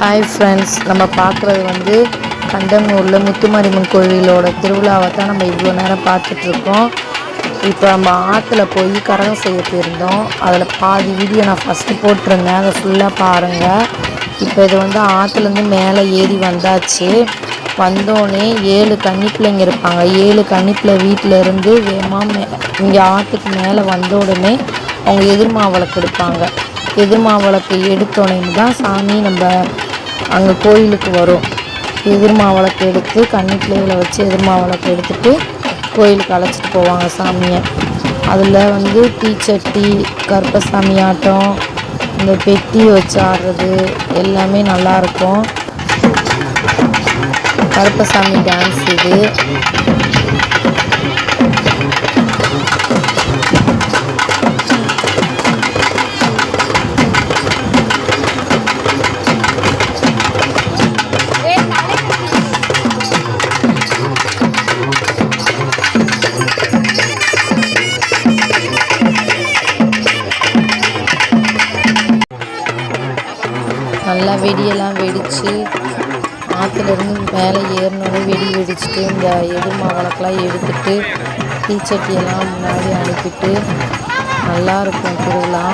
Hi friends நம்ம பார்க்குறது வந்து கண்டனூரில் முத்துமாரியம்மன் கோவிலோட திருவிழாவை தான் நம்ம இவ்வளோ நேரம் பார்த்துட்ருக்கோம் இப்போ நம்ம ஆற்றுல போய் கரகம் செய்ய போயிருந்தோம். அதில் பாதி வீடியோ நான் ஃபஸ்ட்டு போட்டிருந்தேன். அதை ஃபுல்லாக பாருங்கள் இப்போ இது வந்து ஆற்றுலேருந்து மேலே ஏறி வந்தாச்சு. வந்தோடனே ஏழு கன்னி பிள்ளைங்க இருப்பாங்க. ஏழு கன்னி பிள்ளை வீட்டில் இருந்து வேகமாக மே இங்கே ஆற்றுக்கு மேலே வந்த உடனே அவங்க எதிர்மாவளக்கு எடுப்பாங்க. எதிர்மாவளக்கு எடுத்தோடனே தான் சாமி நம்ம அங்கே கோயிலுக்கு வரும். எதிர்மாவளக்கு எடுத்து கன்னி பிள்ளைகளை வச்சு எதிர்மாவளக்கு எடுத்துட்டு கோயிலுக்கு அழைச்சிட்டு போவாங்க சாமியை. அதில் வந்து தீச்சட்டி கருப்பசாமி ஆட்டம் இந்த பெட்டி வச்சு ஆடுறது எல்லாமே நல்லாயிருக்கும் கருப்பசாமி டான்ஸ் இது. நல்லா வெடியெல்லாம் வெடித்து ஆற்றுலேருந்து மேலே ஏறினோடனே வெடி வெடிச்சிட்டு இந்த எதிர்மாவளக்கெல்லாம் எடுத்துட்டு தீச்சட்டியெல்லாம் முன்னாடி அனுப்பிட்டு நல்லா இருக்கும் திருவிழா.